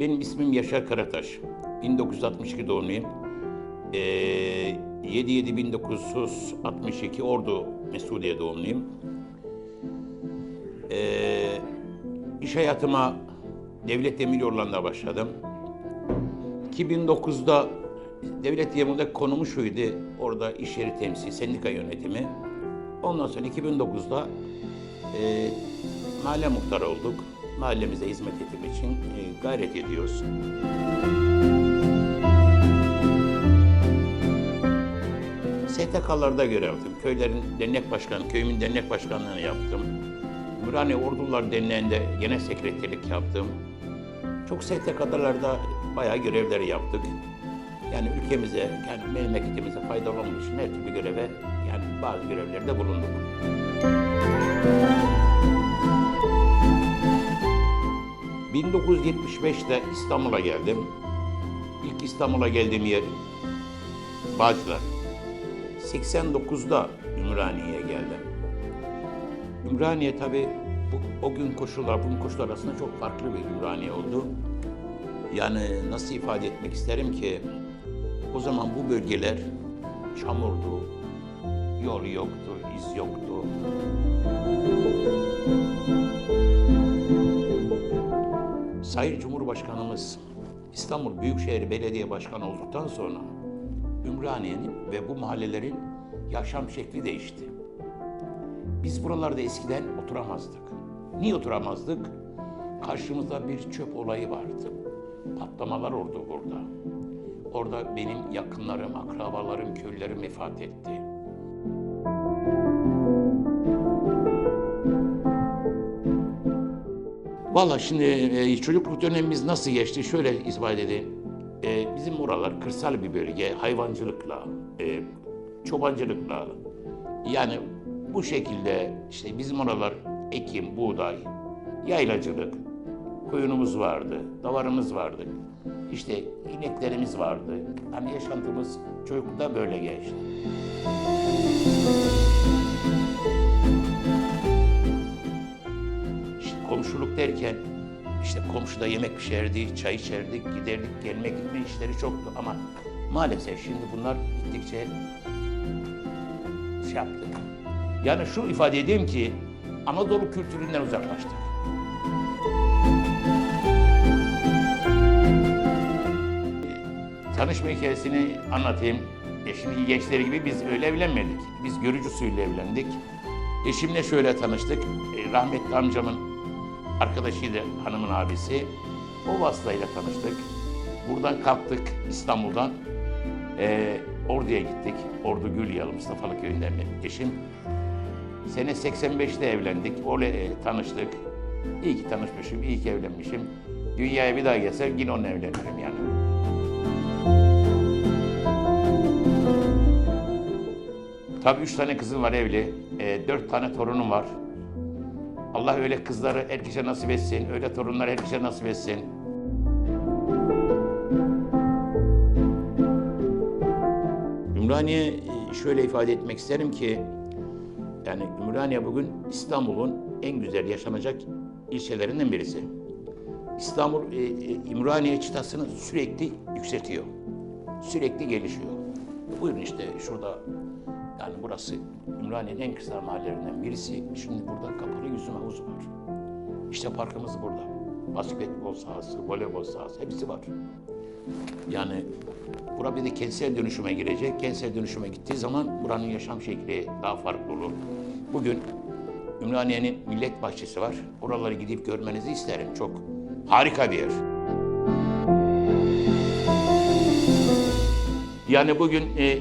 Benim ismim Yaşar Karataş. 1962 doğumluyum. Ee, 7-7-1962 Ordu Mesudiye doğumluyum. Ee, iş hayatıma Devlet Demir Yolları'nda başladım. 2009'da Devlet Demir'de konumu şuydu. Orada iş yeri temsil, sendika yönetimi. Ondan sonra 2009'da e, mahalle muhtarı olduk. Mahallemize hizmet etmek için e, gayret ediyoruz. STK'larda görev yaptım. Köylerin dernek başkanı, köyümün dernek başkanlığını yaptım. Ümraniye Ordular Derneği'nde genel sekreterlik yaptım. Çok STK'larda bayağı görevleri yaptık. Yani ülkemize, yani memleketimize faydalı için her türlü göreve, yani bazı görevlerde bulunduk. ...1975'te İstanbul'a geldim. İlk İstanbul'a geldiğim yer Bağcılar. 89'da Ümraniye'ye geldim. Ümraniye tabii bu, o gün koşullar, bugün koşullar arasında çok farklı bir Ümraniye oldu. Yani nasıl ifade etmek isterim ki o zaman bu bölgeler çamurdu, yol yoktu, iz yoktu. Sayın Cumhurbaşkanımız İstanbul Büyükşehir Belediye Başkanı olduktan sonra Ümraniye'nin ve bu mahallelerin yaşam şekli değişti. Biz buralarda eskiden oturamazdık. Niye oturamazdık? Karşımızda bir çöp olayı vardı. Patlamalar oldu burada. Orada benim yakınlarım, akrabalarım, köylülerim vefat etti. Valla şimdi e, çocukluk dönemimiz nasıl geçti şöyle ifade edeyim. E, bizim oralar kırsal bir bölge, hayvancılıkla, e, çobancılıkla, yani bu şekilde işte bizim oralar ekim, buğday, yaylacılık, koyunumuz vardı, davarımız vardı. İşte ineklerimiz vardı. Hani yaşantımız çocuklukta böyle geçti. Komşuluk derken işte komşuda yemek pişerdi, çay içerdik, giderdik, gelme gitme işleri çoktu ama maalesef şimdi bunlar gittikçe şey yaptı. Yani şu ifade edeyim ki Anadolu kültüründen uzaklaştık. Tanışma hikayesini anlatayım. E gençleri gibi biz öyle evlenmedik. Biz görücü usulüyle evlendik. Eşimle şöyle tanıştık. E, rahmetli amcamın arkadaşıydı hanımın abisi. O vasıtayla tanıştık. Buradan kalktık İstanbul'dan. E, Ordu'ya gittik. Ordu Gülyalı Mustafalı köyünden eşim. Sene 85'te evlendik. Öyle e, tanıştık. İyi ki tanışmışım, iyi ki evlenmişim. Dünyaya bir daha gelsem yine onunla evlenirim yani. Tabii üç tane kızım var evli. E, dört tane torunum var. Allah öyle kızları herkese nasip etsin, öyle torunları herkese nasip etsin. Ümraniye e, şöyle ifade etmek isterim ki yani Ümraniye bugün İstanbul'un en güzel yaşanacak ilçelerinden birisi. İstanbul e, e, Ümraniye çıtasını sürekli yükseltiyor. Sürekli gelişiyor. Buyurun işte şurada yani burası Ümraniye'nin en kısa mahallelerinden birisi. Şimdi burada kapalı yüzme havuzu var. İşte parkımız burada. Basketbol sahası, voleybol sahası hepsi var. Yani bura bir de kentsel dönüşüme girecek. Kentsel dönüşüme gittiği zaman buranın yaşam şekli daha farklı olur. Bugün Ümraniye'nin millet bahçesi var. Oraları gidip görmenizi isterim. Çok harika bir yer. Yani bugün e,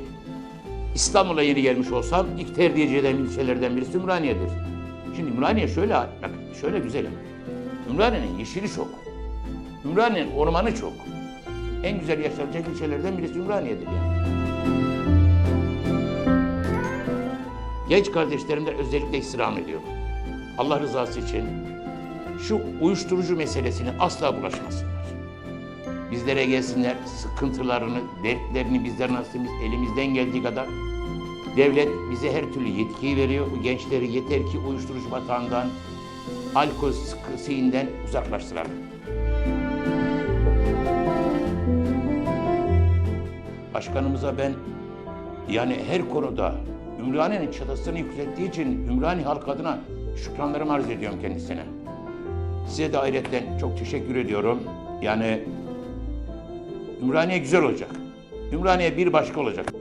İstanbul'a yeni gelmiş olsam ilk tercih edilen ilçelerden birisi Ümraniye'dir. Şimdi Ümraniye şöyle, bak şöyle güzelim. Ümraniye'nin yeşili çok. Ümraniye'nin ormanı çok. En güzel yaşanacak ilçelerden birisi Ümraniye'dir yani. Genç kardeşlerimden özellikle istirham ediyorum. Allah rızası için şu uyuşturucu meselesine asla bulaşmasınlar. Bizlere gelsinler, sıkıntılarını, dertlerini bizler nasıl biz elimizden geldiği kadar devlet bize her türlü yetkiyi veriyor. Bu gençleri yeter ki uyuşturucu batağından, alkol sıkısından uzaklaştıralım. Başkanımıza ben yani her konuda Ümraniye'nin çatısını yükselttiği için Ümraniye halk adına şükranlarımı arz ediyorum kendisine. Size de ayrıca çok teşekkür ediyorum. Yani Ümraniye güzel olacak. Ümraniye bir başka olacak.